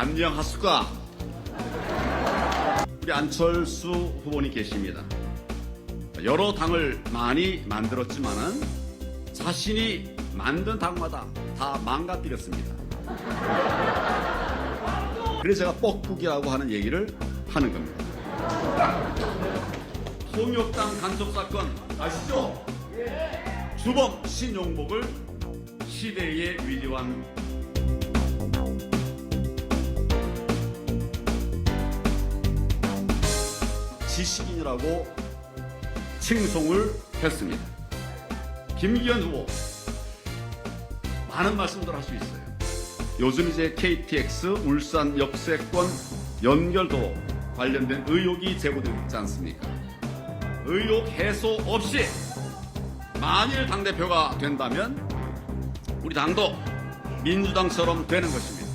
안녕 하수가 우리 안철수 후보님 계십니다. 여러 당을 많이 만들었지만은 자신이 만든 당마다 다 망가뜨렸습니다. 그래서 제가 뻑국이라고 하는 얘기를 하는 겁니다. 통역당 간섭 사건 아시죠? 주범 신용복을 시대의 위대한 지식인이라고 칭송을 했습니다. 김기현 후보 많은 말씀들 할 수 있어요. 요즘 이제 KTX 울산 역세권 연결도 관련된 의혹이 제기되고 있지 않습니까? 의혹 해소 없이 만일 당대표가 된다면 우리 당도 민주당처럼 되는 것입니다.